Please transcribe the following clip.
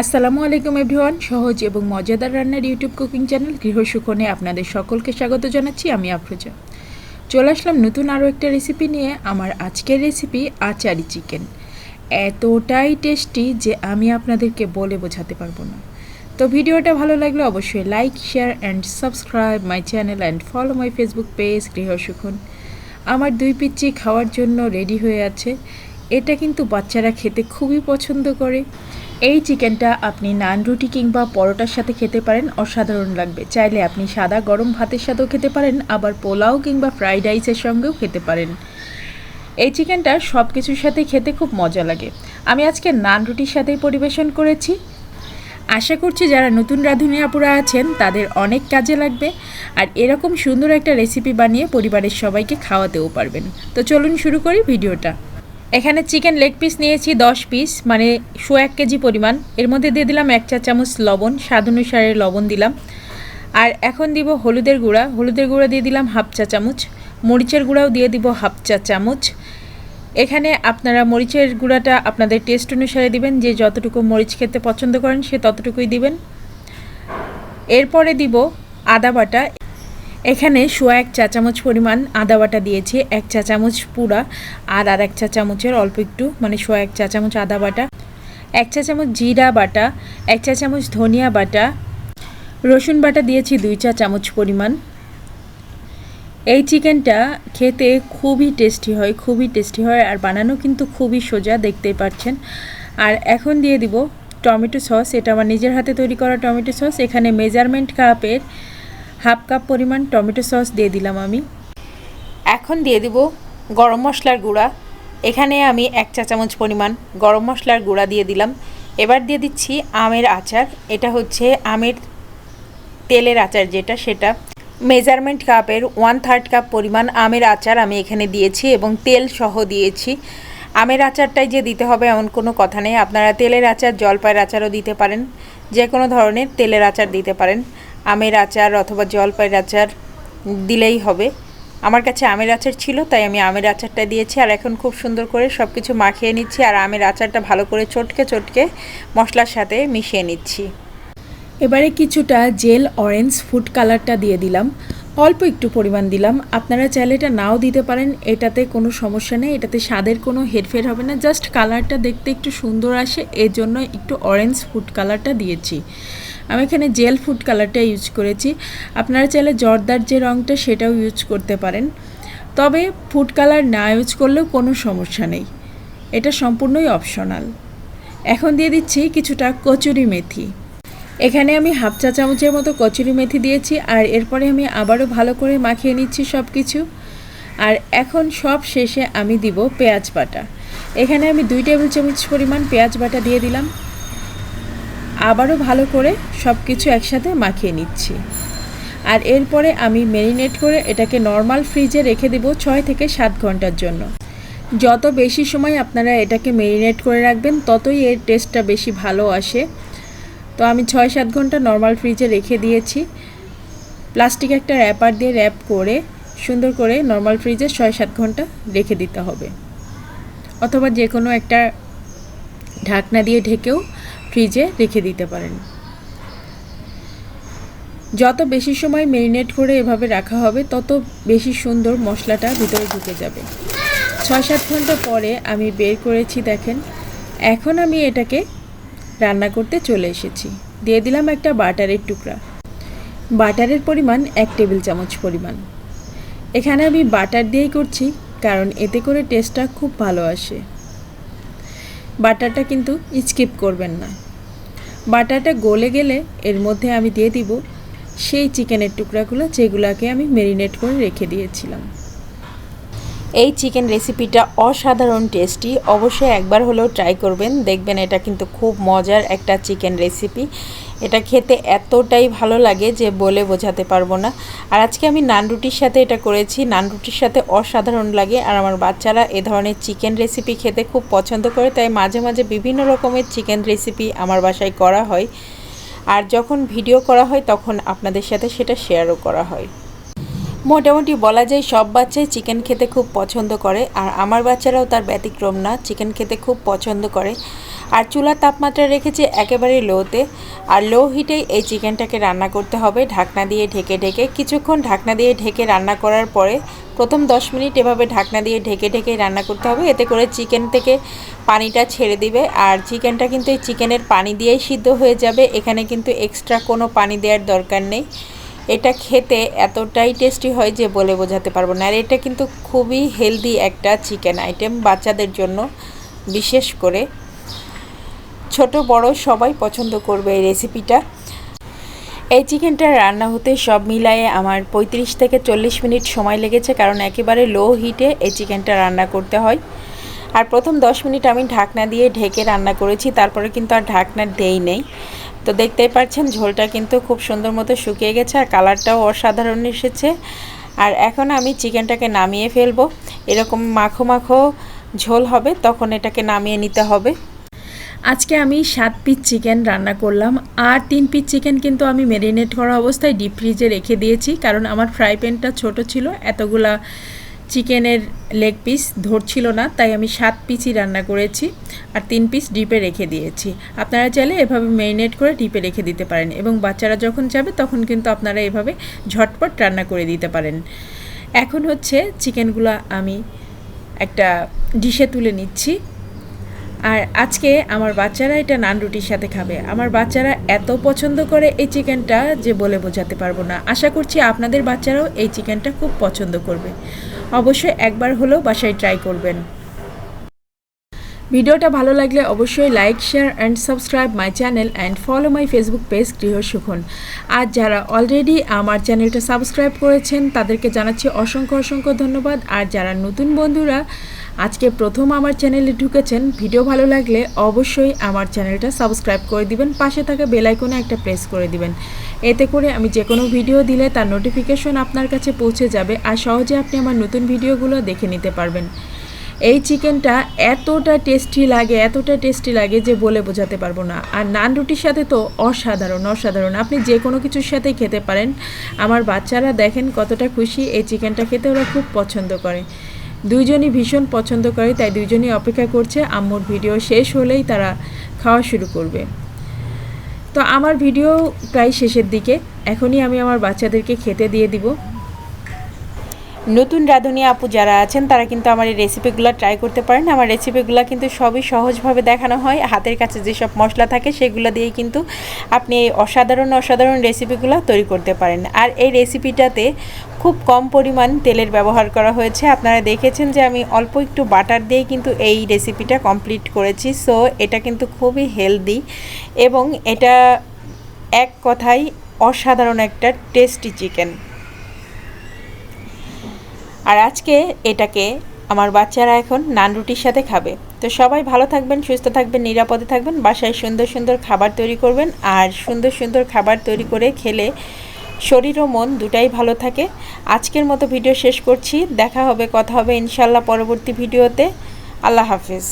আসসালামু আলাইকুম এভরিওয়ান, সহজ এবং মজাদার রান্নার ইউটিউব কুকিং চ্যানেল গৃহসুখনে আপনাদের সকলকে স্বাগত জানাচ্ছি আমি আফরোজা। চলে আসলাম নতুন আরও একটা রেসিপি নিয়ে, আমার আজকের রেসিপি আচারি চিকেন এতটাই টেস্টি যে আমি আপনাদেরকে বলে বোঝাতে পারব না। তো ভিডিওটা ভালো লাগলে অবশ্যই like share and subscribe my channel and follow my Facebook page Grihasukhan আমার দুই পিচ্ছি খাওয়ার জন্য রেডি হয়ে আছে। এটা কিন্তু বাচ্চারা খেতে খুবই পছন্দ করে। এই চিকেনটা আপনি নান রুটি কিংবা পরোটার সাথে খেতে পারেন, অসাধারণ লাগবে। চাইলে আপনি সাদা গরম ভাতের সাথেও খেতে পারেন, আবার পোলাও কিংবা ফ্রাইড রাইসের সঙ্গেও খেতে পারেন। এই চিকেনটা সব কিছুর সাথে খেতে খুব মজা লাগে। আমি আজকে নান রুটির সাথেই পরিবেশন করেছি। আশা করছি যারা নতুন রাঁধুনি আপুরা আছেন, তাদের অনেক কাজে লাগবে। আর এরকম সুন্দর একটা রেসিপি বানিয়ে পরিবারের সবাইকে খাওয়াতেও পারবেন। তো চলুন শুরু করি ভিডিওটা। এখানে চিকেন লেগ পিস নিয়েছি, দশ পিস মানে শো এক কেজি পরিমাণ। এর মধ্যে দিয়ে দিলাম এক চা চামচ লবণ, স্বাদ অনুসারে লবণ দিলাম। আর এখন দিব হলুদের গুঁড়া। হলুদের গুঁড়া দিয়ে দিলাম হাফ চা চামচ। মরিচের গুঁড়াও দিয়ে দিব হাফ চা চামচ। এখানে আপনারা মরিচের গুঁড়াটা আপনাদের টেস্ট অনুসারে দিবেন। যে যতটুকু মরিচ খেতে পছন্দ করেন, সে ততটুকুই দিবেন। এরপরে দিব আদা বাটা। এখানে সোয়া এক চা চামচ পরিমাণ আদা বাটা দিয়েছি, এক চা চামচ পুরা আর আর এক চা চামচের অল্প একটু মানে সোয়া এক চা চামচ আদা বাটা, এক চা চামচ জিরা বাটা, এক চা চামচ ধনিয়া বাটা, রসুন বাটা দিয়েছি দুই চা চামচ পরিমাণ। এই চিকেনটা খেতে খুবই টেস্টি হয়, খুবই টেস্টি হয় আর বানানো কিন্তু খুবই সোজা, দেখতেই পাচ্ছেন। আর এখন দিয়ে দিব টমেটো সস, এটা আমার নিজের হাতে তৈরি করা টমেটো সস, এখানে মেজারমেন্ট কাপের হাফ কাপ পরিমাণ টমেটো সস দিয়ে দিলাম আমি। এখন দিয়ে দিব গরম মশলার গুঁড়া। এখানে আমি এক চা চামচ পরিমাণ গরম মশলার গুঁড়া দিয়ে দিলাম। এবার দিয়ে দিচ্ছি আমের আচার। এটা হচ্ছে আমের তেলের আচার যেটা, সেটা। মেজারমেন্ট কাপের ওয়ান থার্ড কাপ পরিমাণ আমের আচার আমি এখানে দিয়েছি এবং তেল সহ দিয়েছি। আমের আচারটাই যে দিতে হবে এমন কোনো কথা নেই। আপনারা তেলের আচার, জলপাইয়ের আচারও দিতে পারেন। যে কোনো ধরনের তেলের আচার দিতে পারেন। আমের আচার অথবা জলপাইয়ের আচার দিলেই হবে। আমার কাছে আমের আচার ছিল, তাই আমি আমের আচারটা দিয়েছি আর এখন খুব সুন্দর করে সব কিছু মাখিয়ে নিচ্ছি আর আমের আচারটা ভালো করে চটকে চটকে মশলার সাথে মিশিয়ে নিচ্ছি। এবারে কিছুটা জেল অরেঞ্জ ফুড কালারটা দিয়ে দিলাম। অল্প একটু পরিমাণ দিলাম। আপনারা চাইলে এটা নাও দিতে পারেন, এটাতে কোনো সমস্যা নেই, এটাতে স্বাদের কোনো হেরফের হবে না। জাস্ট কালারটা দেখতে একটু সুন্দর আসে এর জন্য একটু অরেঞ্জ ফুড কালারটা দিয়েছি। আমি এখানে জেল ফুড কালারটা ইউজ করেছি। আপনারা চাইলে জর্দার যে রঙটা সেটাও ইউজ করতে পারেন। তবে ফুড কালার না ইউজ করলেও কোনো সমস্যা নেই। এটা সম্পূর্ণই অপশনাল। এখন দিয়ে দিচ্ছি কিছুটা কচুরি মেথি। এখানে আমি হাফ চা চামচের মতো কচুরি মেথি দিয়েছি আর এরপরে আমি আবারও ভালো করে মাখিয়ে নিচ্ছি সব কিছু আর এখন সব শেষে আমি দিব পেঁয়াজ বাটা। এখানে আমি দুই টেবিল চামচ পরিমাণ পেঁয়াজ বাটা দিয়ে দিলাম। আবারও ভালো করে সব কিছু একসাথে মাখিয়ে নিচ্ছি। আর এরপরে আমি ম্যারিনেট করে এটাকে নর্মাল ফ্রিজে রেখে দেবো ছয় থেকে সাত ঘণ্টার জন্য। যত বেশি সময় আপনারা এটাকে ম্যারিনেট করে রাখবেন, ততই এর টেস্টটা বেশি ভালো আসে। তো আমি ছয় সাত ঘণ্টা নর্মাল ফ্রিজে রেখে দিয়েছি। প্লাস্টিক একটা র্যাপার দিয়ে র্যাপ করে, সুন্দর করে নর্মাল ফ্রিজে ছয় সাত ঘণ্টা রেখে দিতে হবে। অথবা যে কোনো একটা ঢাকনা দিয়ে ঢেকেও ফ্রিজে রেখে দিতে পারেন। যত বেশি সময় মেরিনেট করে এভাবে রাখা হবে, তত বেশি সুন্দর মশলাটা ভিতরে ঢুকে যাবে। ছয় সাত ঘণ্টা পরে আমি বের করেছি, দেখেন। এখন আমি এটাকে রান্না করতে চলে এসেছি। দিয়ে দিলাম একটা বাটারের টুকরা। বাটারের পরিমাণ এক টেবিল চামচ পরিমাণ। এখানে আমি বাটার দিয়েই করছি, কারণ এতে করে টেস্টটা খুব ভালো আসে। বাটারটা কিন্তু স্কিপ করবেন না। বাটারটা গলে গেলে এর মধ্যে আমি দিয়ে দিব সেই চিকেনের টুকরাগুলো যেগুলোকে আমি মেরিনেট করে রেখে দিয়েছিলাম। এই চিকেন রেসিপিটা অসাধারণ টেস্টি, অবশ্যই একবার হলেও ট্রাই করবেন। দেখবেন এটা কিন্তু খুব মজার একটা চিকেন রেসিপি। এটা খেতে এতটাই ভালো লাগে যে বলে বোঝাতে পারব না। আর আজকে আমি নান রুটির সাথে এটা করেছি। নান রুটির সাথে অসাধারণ লাগে। আর আমার বাচ্চারা এ ধরনের চিকেন রেসিপি খেতে খুব পছন্দ করে, তাই মাঝে মাঝে বিভিন্ন রকমের চিকেন রেসিপি আমার বাসায় করা হয়। আর যখন ভিডিও করা হয়, তখন আপনাদের সাথে সেটা শেয়ারও করা হয়। মোটামুটি বলা যায় সব বাচ্চাই চিকেন খেতে খুব পছন্দ করে। আর আমার বাচ্চারাও তার ব্যতিক্রম না, চিকেন খেতে খুব পছন্দ করে। আর চুলার তাপমাত্রা রেখেছি একেবারে লোতে। আর লো হিটেই এই চিকেনটাকে রান্না করতে হবে। ঢাকনা দিয়ে ঢেকে ঢেকে, কিছুক্ষণ ঢাকনা দিয়ে ঢেকে রান্না করার পরে প্রথম 10 মিনিট এভাবে ঢাকনা দিয়ে ঢেকে ঢেকে রান্না করতে হবে। এতে করে চিকেন থেকে পানিটা ছেড়ে দিবে। আর চিকেনটা কিন্তু এই চিকেনের পানি দিয়েই সিদ্ধ হয়ে যাবে। এখানে কিন্তু এক্সট্রা কোনো পানি দেওয়ার দরকার নেই। এটা খেতে এতটাই টেস্টি হয় যে বলে বোঝাতে পারব না। আর এটা কিন্তু খুবই হেলদি একটা চিকেন আইটেম বাচ্চাদের জন্য, বিশেষ করে ছোট, বড় সবাই পছন্দ করবে এই রেসিপিটা এই চিকেনটা রান্না হতে সব মিলায়ে আমার পঁয়ত্রিশ থেকে চল্লিশ মিনিট সময় লেগেছে, কারণ একেবারে লো হিটে এই চিকেনটা রান্না করতে হয়। আর প্রথম দশ মিনিট আমি ঢাকনা দিয়ে ঢেকে রান্না করেছি, তারপরে কিন্তু আর ঢাকনা দেই নেই। তো দেখতেই পাচ্ছেন, ঝোলটা কিন্তু খুব সুন্দর মতো শুকিয়ে গেছে, আর কালারটাও অসাধারণ এসেছে। আর এখন আমি চিকেনটাকে নামিয়ে ফেলব। এরকম মাখো মাখো ঝোল হবে, তখন এটাকে নামিয়ে নিতে হবে। আজকে আমি সাত পিস চিকেন রান্না করলাম। আর তিন পিস চিকেন কিন্তু আমি ম্যারিনেট করা অবস্থায় ডিপ ফ্রিজে রেখে দিয়েছি। কারণ আমার ফ্রাই প্যানটা ছোট ছিল, এতগুলা চিকেনের লেগ পিস ধরছিল না, তাই আমি সাত পিসই রান্না করেছি আর তিন পিস ডিপে রেখে দিয়েছি। আপনারা চাইলে এভাবে ম্যারিনেট করে ডিপে রেখে দিতে পারেন এবং বাচ্চারা যখন যাবে তখন কিন্তু আপনারা এভাবে ঝটপট রান্না করে দিতে পারেন। এখন হচ্ছে চিকেনগুলো আমি একটা ডিশে তুলে নিচ্ছি। আর আজকে আমার বাচ্চারা এটা নান রুটির সাথে খাবে। আমার বাচ্চারা এত পছন্দ করে এই চিকেনটা যে বলে বোঝাতে পারব না। আশা করছি আপনাদের বাচ্চারাও এই চিকেনটা খুব পছন্দ করবে। অবশ্যই একবার হলেও বাসায় ট্রাই করবেন। ভিডিওটা ভালো লাগলে অবশ্যই like, share and subscribe my channel and follow my Facebook page Griha Sukhan. আর যারা অলরেডি আমার চ্যানেলটা সাবস্ক্রাইব করেছেন, তাদেরকে জানাচ্ছি অসংখ্য অসংখ্য ধন্যবাদ। আর যারা নতুন বন্ধুরা আজকে প্রথম আমার চ্যানেলে ঢুকেছেন। ভিডিও ভালো লাগলে অবশ্যই আমার চ্যানেলটা সাবস্ক্রাইব করে দিবেন। পাশে থাকা বেলাইকনে একটা প্রেস করে দিবেন। এতে করে আমি যে কোনো ভিডিও দিলে তার নোটিফিকেশন আপনার কাছে পৌঁছে যাবে আর সহজে আপনি আমার নতুন ভিডিওগুলো দেখে নিতে পারবেন। এই চিকেনটা এতটা টেস্টি লাগে, এতটা টেস্টি লাগে যে বলে বোঝাতে পারব না। আর নান রুটির সাথে তো অসাধারণ অসাধারণ। আপনি যে কোনো কিছুর সাথে খেতে পারেন। আমার বাচ্চারা দেখেন কতটা খুশি এই চিকেনটা খেতে ওরা খুব পছন্দ করে। দুইজনই ভীষণ পছন্দ করে, তাই দুইজনই অপেক্ষা করছে। আম্মুর ভিডিও শেষ হলেই তারা খাওয়া শুরু করবে। তো আমার ভিডিও প্রায় শেষের দিকে। এখনই আমি আমার বাচ্চাদেরকে খেতে দিয়ে দিব। নতুন রাঁধুনি আপু যারা আছেন, তারা কিন্তু আমার এই রেসিপিগুলো ট্রাই করতে পারেন। আমার রেসিপিগুলো কিন্তু সবই সহজভাবে দেখানো হয়। হাতের কাছে যেসব মশলা থাকে, সেগুলো দিয়ে কিন্তু আপনি এই অসাধারণ অসাধারণ রেসিপিগুলো তৈরি করতে পারেন। আর এই রেসিপিটাতে খুব কম পরিমাণ তেলের ব্যবহার করা হয়েছে। আপনারা দেখেছেন যে আমি অল্প একটু বাটার দিয়ে কিন্তু এই রেসিপিটা কমপ্লিট করেছি। সো এটা কিন্তু খুবই হেলদি এবং এটা এক কথায় অসাধারণ একটা টেস্টি চিকেন আর আজকে এটাকে আমার বাচ্চারা এখন নান রুটির সাথে খাবে। তো সবাই ভালো থাকবেন, সুস্থ থাকবেন, নিরাপদে থাকবেন, বাসায় সুন্দর সুন্দর খাবার তৈরি করবেন আর সুন্দর সুন্দর খাবার তৈরি করে খেলে শরীর ও মন দুটাই ভালো থাকে। আজকের মতো ভিডিও শেষ করছি, দেখা হবে, কথা হবে ইনশাল্লাহ পরবর্তী ভিডিওতে। আল্লাহ হাফিজ।